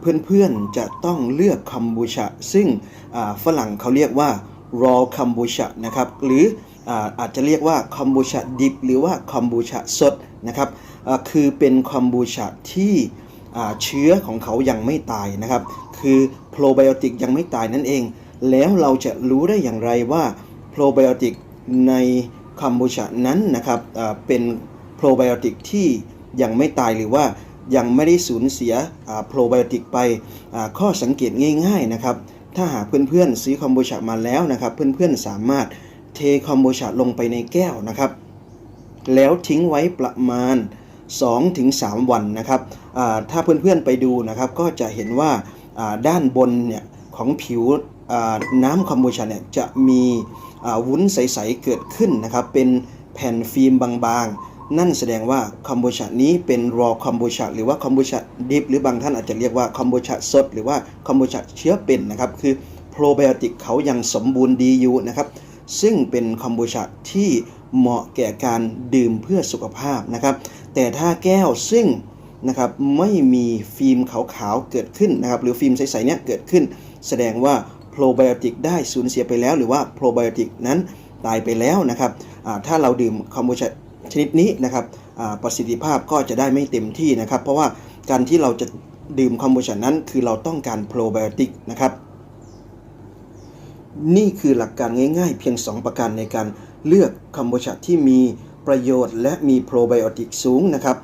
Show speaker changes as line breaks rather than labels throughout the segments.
เพื่อนๆจะต้องเลือกคัมบูชาซึ่งฝรั่งเขาเรียกว่า raw คัมบูชานะครับหรืออาอาจจะเรียกว่าคัมบูชาดิบหรือว่าคัมบูชาสดนะครับคือเป็นคัมบูชาที่อ่เชื้อของเขายังไม่ตายนะครับ คือโปรไบโอติกยังไม่ตายนั่นเอง แล้วเราจะรู้ได้อย่างไรว่าโปรไบโอติกในคัมบูชานั้นนะครับเป็นโปรไบโอติกที่ยังไม่ตายหรือว่า ยังไม่ได้สูญเสียโปรไบโอติกไปข้อสังเกตง่ายๆนะครับถ้าหากเพื่อนๆซื้อคอมบูชามาแล้วนะครับเพื่อนๆสามารถเทคอมบูชาลงไปในแก้วนะครับแล้วทิ้งไว้ประมาณ 2-3 วันนะครับถ้าเพื่อนๆไปดูนะครับก็จะเห็นว่าด้านบนเนี่ยของผิวน้ำคอมบูชาเนี่ยจะมีวุ้นใสๆเกิดขึ้นนะครับเป็นแผ่นฟิล์มบางๆ นั่นแสดงว่าคอมบูชานี้เป็นรอคอมบูชาหรือว่าคอมบูชาดิบหรือบางท่านอาจจะเรียกว่าคอมบูชาสด หรือว่าคอมบูชาเชื้อเป็นนะครับคือโปรไบโอติกเขายังสมบูรณ์ดีอยู่นะครับซึ่งเป็นคอมบูชาที่เหมาะแก่การดื่มเพื่อสุขภาพนะครับ แต่ถ้าแก้วซึ่งนะครับไม่มีฟิล์มขาวๆเกิดขึ้นนะครับหรือฟิล์มใสๆเนี้ยเกิดขึ้น แสดงว่าโปรไบโอติกได้สูญเสียไปแล้ว หรือว่าโปรไบโอติกนั้นตายไปแล้วนะครับถ้าเราดื่มคอมบูชา ชนิดนี้นะครับประสิทธิภาพก็จะได้ไม่เต็มที่นะครับ เพราะว่าการที่เราจะดื่มคอมบูชานั้น คือเราต้องการโปรไบโอติกนะครับนี่คือหลักการง่ายๆ เพียง 2 ประการในการเลือกคัมโบชาที่มีประโยชน์ และมีโปรไบโอติกสูงนะครับ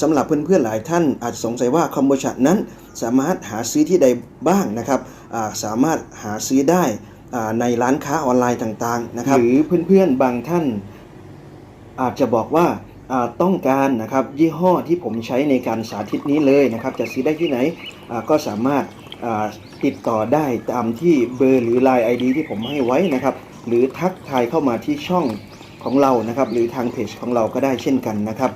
สำหรับเพื่อนๆหลายท่านอาจสงสัยว่าคัมโบชานั้นสามารถหาซื้อที่ใดบ้างนะครับาสามารถหาซื้อได้ในร้านค้าออนไลน์ต่างๆนะครับหรือเพื่อนๆบางท่าน อาจจะบอกว่าต้องการนะครับยี่ห้อที่ผมใช้ในการสาธิตนี้เลยนะครับ จะซื้อได้ที่ไหนก็สามารถติดต่อได้ตามที่เบอร์หรือ Line ID ที่ผมให้ไว้นะครับ หรือทักทายเข้ามาที่ช่องของเรานะครับ หรือทางเพจของเราก็ได้เช่นกันนะครับ